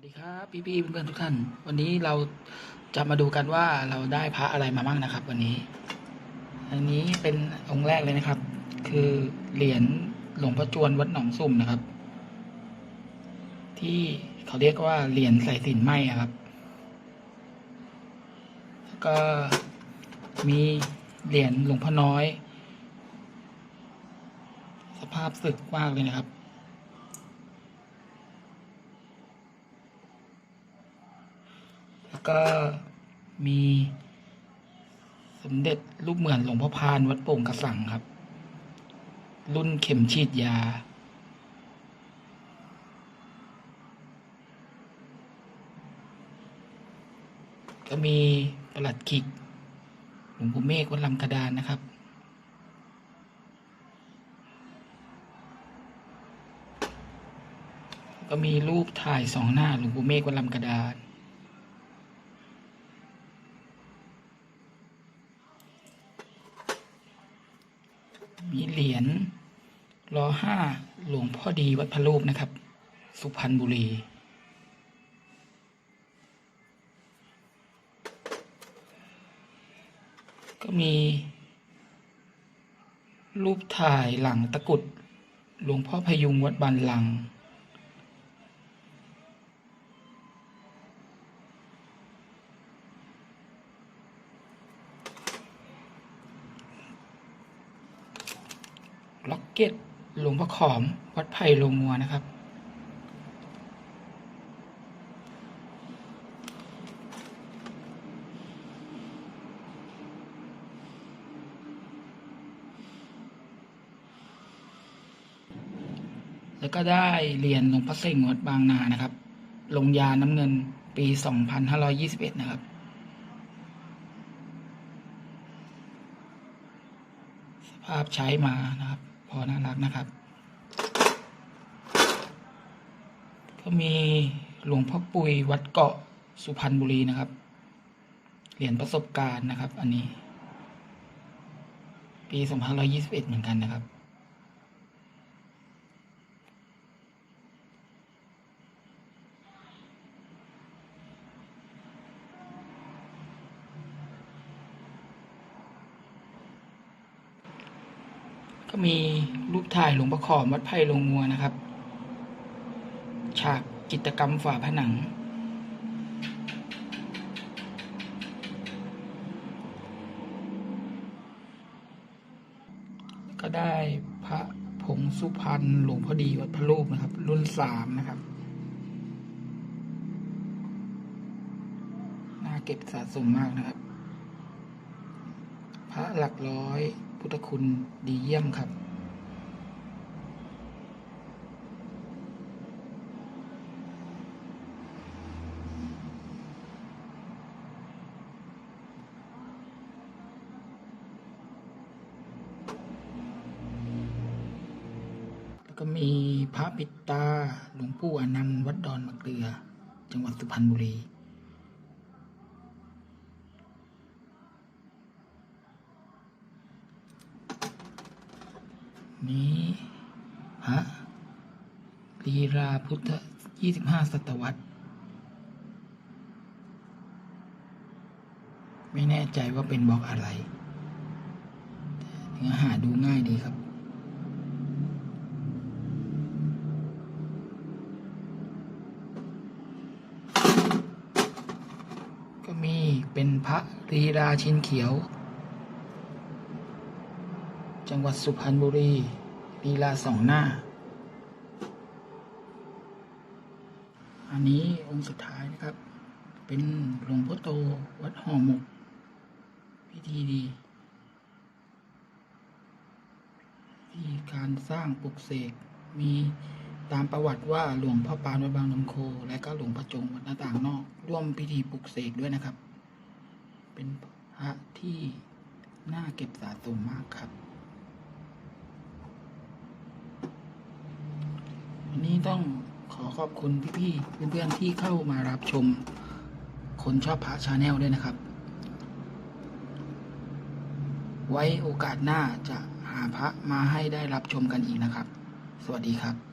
วัสดีครับพี่พี่เพื่อนทุกท่าน วันนี้เราจะมาดูกันว่าเราได้พระอะไรมาบ้างนะครับ วันนี้ อันนี้เป็นองค์แรกเลยนะครับ คือเหรียญหลวงพ่อจวนวัดหนองสุ่มนะครับ ที่เขาเรียกว่าเหรียญใส่สินไหมครับแล้วก็มีเหรียญหลวงพ่อน้อย สภาพสึกมากเลยนะครับ แล้ว ก็มีสมเด็จรูปเหมือนหลวงพ่อพานวัดโป่งกระสังครับ รุ่นเข็มฉีดยา ก็มีประหลัดขิกหลวงปู่เมฆวัดลำกระดานนะครับก็มีรูปถ่ายสองหน้าหลวงปู่เมฆวัดลำกระดาน มีเหรียญรอห้าหลวงพ่อดีวัดพระรูปนะครับ สุพรรณบุรี ก็มี รูปถ่ายหลังตะกุดหลวงพ่อพยุงวัดบานลัง ล็อกเก็ตหลวงพ่อขอม วัดไผ่โลงมัวนะครับ แล้วก็ได้เหรียญหลวงพ่อเส่งวัดบางนานะครับ ลงยาน้ำเงินปี 2521 นะครับสภาพใช้มานะครับ พอน่ารักนะครับ ก็มีหลวงพ่อปุยวัดเกาะสุพรรณบุรีนะครับ เหรียญประสบการณ์นะครับ อันนี้ ปี 2521 เหมือนกันนะครับ ก็มีรูปถ่ายหลวงประขอมวัดไผ่ลงงัวนะครับ ฉากจิตรกรรมฝาผนัง ก็ได้พระผงสุพรรณหลวงพ่อดีวัดพระรูปนะครับ รุ่นสามนะครับน่าเก็บสะสมมากนะครับ พระหลักร้อย พุทธคุณดีเยี่ยมครับ แล้วก็มีพระปิดตาหลวงปู่อนันต์วัดดอนมะเกลือ จังหวัดสุพรรณบุรี นี้พระลีราพุทธยี่สิบห้าศตวรรษ ไม่แน่ใจว่าเป็นบล็อกอะไรเนื้อหาดูง่ายดีครับก็มีเป็นพระลีราชินเขียว จังหวัดสุพรรณบุรีลีลาสองหน้า อันนี้องค์สุดท้ายนะครับ เป็นหลวงพ่อโตวัดห่อหมก พิธีดีที่การสร้างปลุกเสกมีตามประวัติว่าหลวงพ่อปานวัดบางนมโค และก็หลวงพ่อจงวัดหน้าต่างนอก ร่วมพิธีปลุกเสกด้วยนะครับ เป็นพระที่น่าเก็บสะสมมากครับ วันนี้ต้องขอขอบคุณพี่ๆเพื่อนๆที่เข้ามารับชม คนชอบพระชาแนลด้วยนะครับ ไว้โอกาสหน้าจะหาพระมาให้ได้รับชมกันอีกนะครับ สวัสดีครับ